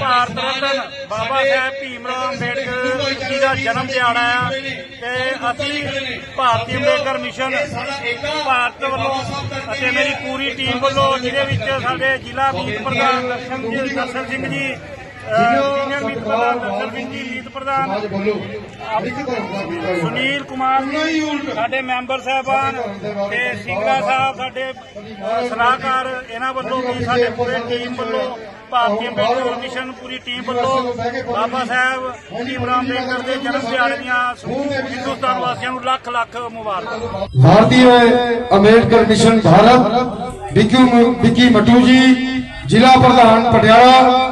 ਭਾਰਤ ਰਤਨ ਬਾਬਾ ਸਾਹਿਬ ਭੀਮ ਰਾਓ ਅੰਬੇਡਕਰ ਜੀ ਦਾ ਜਨਮ ਦਿਹਾੜਾ ਆ ਤੇ ਅਸੀਂ ਭਾਰਤੀ ਅੰਬੇਡਕਰ ਮਿਸ਼ਨ ਭਾਰਤ ਵੱਲੋਂ ਅਤੇ ਮੇਰੀ ਪੂਰੀ ਟੀਮ ਵੱਲੋਂ ਜਿਹਦੇ ਵਿੱਚ ਸਾਡੇ ਜ਼ਿਲ੍ਹਾ ਮੀਤ ਪ੍ਰਧਾਨ ਦਰਸ਼ਨ ਸਿੰਘ ਜੀ ਸੁਨੀਲ ਕੁਮਾਰ ਜੀ ਸਾਡੇ ਮੈਂਬਰ ਸਾਹਿਬਾਨ ਤੇ ਸਿੰਘਾ ਸਾਹਿਬ ਸਾਡੇ ਸਲਾਹਕਾਰ ਇਹਨਾਂ ਵੱਲੋਂ ਵੀ ਸਾਡੇ ਪੂਰੇ ਟੀਮ ਵੱਲੋਂ ਭਾਰਤੀ ਅੰਬੇਡਕਰ ਮਿਸ਼ਨ ਪੂਰੀ ਟੀਮ ਵੱਲੋਂ ਬਾਬਾ ਸਾਹਿਬ ਭੀਮਰਾਮ ਅੰਬੇਡਕਰ ਦੇ ਜਨਮ ਦਿਹਾੜੇ ਦੀਆਂ ਹਿੰਦੁਸਤਾਨ ਵਾਸੀਆਂ ਨੂੰ ਲੱਖ ਲੱਖ ਮੁਬਾਰਕ। ਭਾਰਤੀ ਅੰਬੇਡਕਰ ਮਿਸ਼ਨ ਭਾਰਤ ਬਿੱਕੀ ਮਟੂ ਜੀ ਜ਼ਿਲ੍ਹਾ ਪ੍ਰਧਾਨ ਪਟਿਆਲਾ।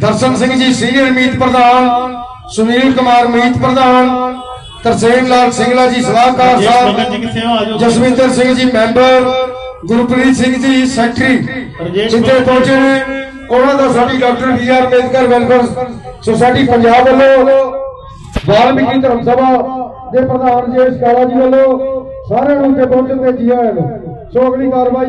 ਦਰਸ਼ਨ ਸਿੰਘ ਜੀ ਸੀਨੀਅਰ ਮੀਤ ਪ੍ਰਧਾਨ ਸੁਨੀਲ ਕੁਮਾਰ ਮੀਤ ਪ੍ਰਧਾਨ ਤਰਸੇਮ ਲਾਲ ਸਿੰਘਲਾ ਜੀ ਸਲਾਹਕਾਰ ਸਾਹਿਬ ਜਸਵਿੰਦਰ ਸਿੰਘ ਜੀ ਮੈਂਬਰ ਗੁਰਪ੍ਰੀਤ ਸਿੰਘ ਜੀ ਸੈਕਟਰੀ ਜਿੱਥੇ ਪਹੁੰਚੇ ਨੇ ਉਹਨਾਂ ਦਾ ਸਾਡੀ doctor B R Ambedkar welfare society Punjab ਵੱਲੋਂ ਵਾਲਮੀਕੀ ਧਰਮ ਸਭਾ ਦੇ ਪ੍ਰਧਾਨ ਜੇਸ਼ ਕਾਲਾ ਜੀ ਵੱਲੋਂ ਸਾਰਿਆਂ ਨੂੰ ਤੇ ਪਹੁੰਚਣ ਤੇ ਜੀ ਸੋ ਅਗਲੀ ਕਾਰਵਾਈ